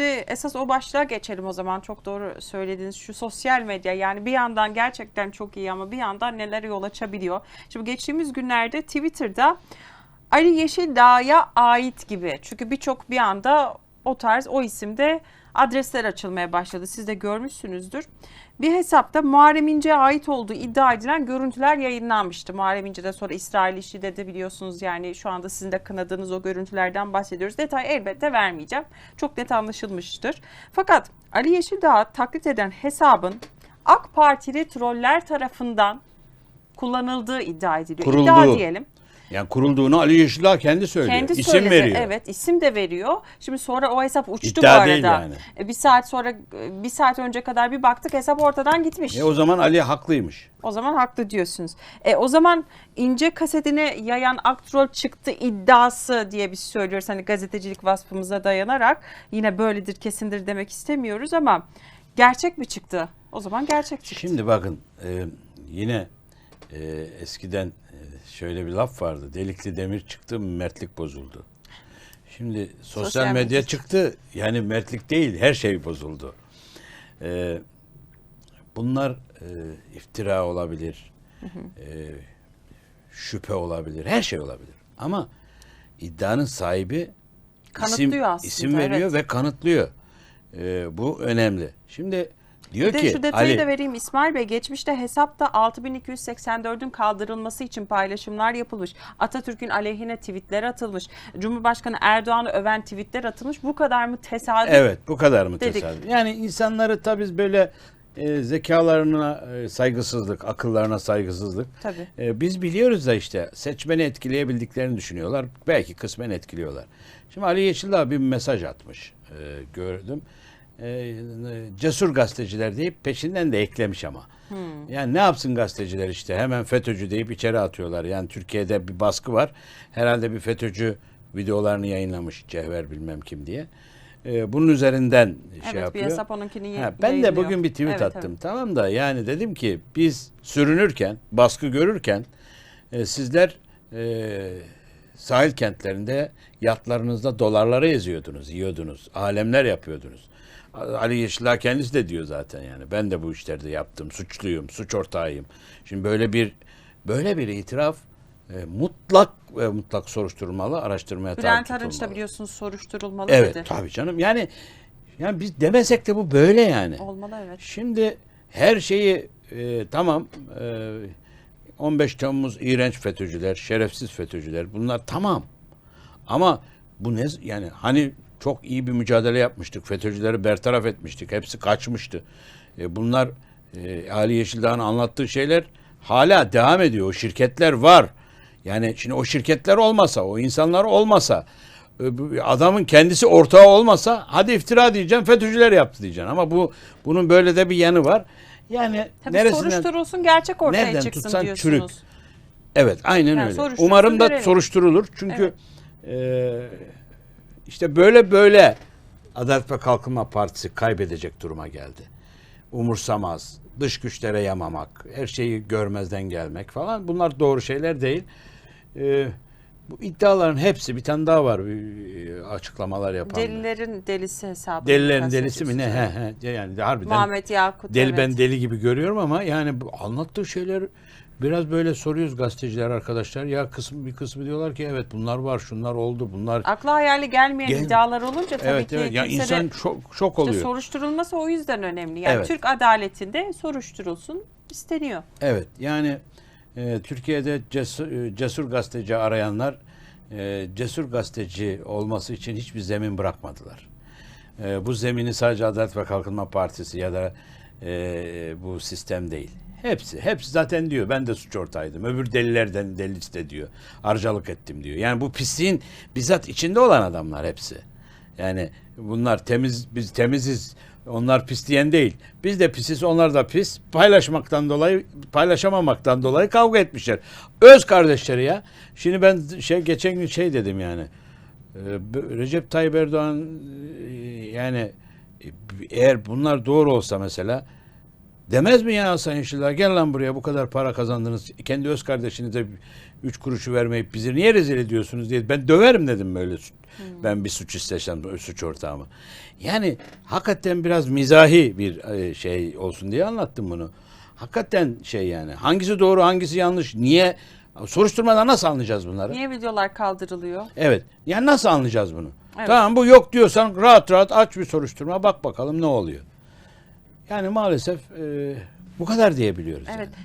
Şimdi esas o başlığa geçelim o zaman. Çok doğru söylediniz. Şu sosyal medya yani bir yandan gerçekten çok iyi ama bir yandan neler yol açabiliyor. Şimdi geçtiğimiz günlerde Twitter'da Ali Yeşildağ'a ait gibi. Çünkü birçok bir anda o tarz o isimde adresler açılmaya başladı. Siz de görmüşsünüzdür. Bir hesapta Muharrem İnce'ye ait olduğu iddia edilen görüntüler yayınlanmıştı. Muharrem İnce'den sonra İsrail işi de biliyorsunuz yani şu anda sizin de kınadığınız o görüntülerden bahsediyoruz. Detay elbette vermeyeceğim. Çok net anlaşılmıştır. Fakat Ali Yeşildağ'ı taklit eden hesabın AK Partili troller tarafından kullanıldığı iddia ediliyor. Kurulduğu. İddia diyelim. Yani kurulduğunu Ali Yeşildağ kendi söylüyor. Kendi İsim söyledi. veriyor. Evet isim de veriyor. Şimdi sonra o hesap uçtu İddia bu arada. değil yani. E, Bir saat sonra e, bir saat önce kadar bir baktık hesap ortadan gitmiş. E o zaman Ali haklıymış. O zaman haklı diyorsunuz. E, o zaman ince kasetine yayan aktrol çıktı iddiası diye biz söylüyoruz. Hani gazetecilik vasfımıza dayanarak yine böyledir kesindir demek istemiyoruz ama gerçek mi çıktı? O zaman gerçek çıktı. Şimdi bakın e, yine e, eskiden şöyle bir laf vardı. Delikli demir çıktı mertlik bozuldu. Şimdi sosyal, Sosyal medya medya. çıktı yani mertlik değil her şey bozuldu. E, bunlar e, iftira olabilir. e, şüphe olabilir. Her şey olabilir. Ama iddianın sahibi isim, Kanıtlıyor aslında, isim veriyor evet. ve kanıtlıyor. E, bu önemli. Şimdi diyor Bir de ki şu detayı Ali da vereyim İsmail Bey. Geçmişte hesapta 6284'ün kaldırılması için paylaşımlar yapılmış. Atatürk'ün aleyhine tweetler atılmış. Cumhurbaşkanı Erdoğan'ı öven tweetler atılmış. Bu kadar mı tesadüf? Evet bu kadar mı Dedik. tesadüf? Yani insanları tabii böyle e, zekalarına e, saygısızlık, akıllarına saygısızlık. Tabii. E, biz biliyoruz da işte seçmeni etkileyebildiklerini düşünüyorlar. Belki kısmen etkiliyorlar. Şimdi Ali Yeşildağ bir mesaj atmış. E, gördüm. E, cesur gazeteciler deyip peşinden de eklemiş ama. Yani ne yapsın gazeteciler işte hemen FETÖ'cü deyip içeri atıyorlar. Yani Türkiye'de bir baskı var. Herhalde bir FETÖ'cü videolarını yayınlamış Cevher bilmem kim diye. E, bunun üzerinden şey Evet, bir yapıyor. hesap onunkini Ha, ben de bugün bir tweet Evet, attım evet. tamam da yani dedim ki biz sürünürken baskı görürken e, sizler e, sahil kentlerinde yatlarınızda dolarları eziyordunuz, yiyordunuz, alemler yapıyordunuz. Ali Yeşildağ kendisi de diyor zaten yani ben de bu işlerde yaptım, suçluyum, suç ortağıyım. Şimdi böyle bir böyle bir itiraf e, mutlak ve mutlak soruşturulmalı, araştırmaya tabi Bülent tutulmalı. Arınç da biliyorsunuz soruşturulmalı Evet dedi. tabii canım. Yani yani biz demesek de bu böyle yani. Olmalı evet. Şimdi her şeyi e, tamam e, 15 Temmuz iğrenç FETÖ'cüler, şerefsiz FETÖ'cüler bunlar tamam. Ama bu ne yani hani çok iyi bir mücadele yapmıştık. FETÖ'cüleri bertaraf etmiştik. Hepsi kaçmıştı. E, bunlar e, Ali Yeşildağ'ın anlattığı şeyler hala devam ediyor. O şirketler var. Yani şimdi o şirketler olmasa, o insanlar olmasa, e, adamın kendisi ortağı olmasa hadi iftira diyeceksin, FETÖ'cüler yaptı diyeceksin. Ama bu bunun böyle de bir yanı var. Yani Tabii neresinden soruşturulsun gerçek ortaya nereden çıksın tutsan diyorsunuz. çürük. Evet, aynen Yani öyle. Umarım da görelim. soruşturulur. Çünkü e, işte böyle böyle Adalet ve Kalkınma Partisi kaybedecek duruma geldi. Umursamaz, dış güçlere yamamak, her şeyi görmezden gelmek falan bunlar doğru şeyler değil. E, bu iddiaların hepsi bir tane daha var bir, açıklamalar yapan. Delilerin delisi hesabı. Delilerin delisi mi ne? He, he. Yani harbiden Muhammed Yakut. Deli evet. ben deli gibi görüyorum ama yani anlattığı şeyler biraz böyle soruyoruz gazeteciler arkadaşlar. Ya kısmı bir kısmı diyorlar ki evet bunlar var, şunlar oldu, bunlar Akla hayali gelmeyen Gel- iddialar olunca tabii evet ki evet ya de- insan çok şok İşte oluyor. soruşturulması o yüzden önemli. Yani Evet. Türk adaletinde soruşturulsun isteniyor. Evet yani e, Türkiye'de cesur, e, cesur gazeteci arayanlar e, cesur gazeteci olması için hiçbir zemin bırakmadılar. E, bu zemini sadece Adalet ve Kalkınma Partisi ya da e, bu sistem değil. Hepsi, hepsi zaten diyor ben de suç ortağıydım. Öbür delilerden delisi de diyor. Arcalık ettim diyor. Yani bu pisliğin bizzat içinde olan adamlar hepsi. Yani bunlar temiz, biz temiziz. Onlar pis diyen değil. Biz de pisiz, onlar da pis. Paylaşmaktan dolayı, paylaşamamaktan dolayı kavga etmişler. Öz kardeşleri ya. Şimdi ben şey geçen gün şey dedim yani. Ee, Recep Tayyip Erdoğan e, yani e, eğer bunlar doğru olsa mesela Demez mi ya Sayın Şılar gel lan buraya bu kadar para kazandınız. Kendi öz kardeşinize üç kuruşu vermeyip bizi niye rezil ediyorsunuz diye. Ben döverim dedim böyle. su- Ben bir suç istesem suç ortağımı. Yani hakikaten biraz mizahi bir e, şey olsun diye anlattım bunu. Hakikaten şey yani hangisi doğru hangisi yanlış niye soruşturmadan nasıl anlayacağız bunları? Niye videolar kaldırılıyor? Evet. Yani nasıl anlayacağız bunu? Evet. Tamam bu yok diyorsan rahat rahat aç bir soruşturma bak bakalım ne oluyor. Yani maalesef e, bu kadar diyebiliyoruz. Evet. yani.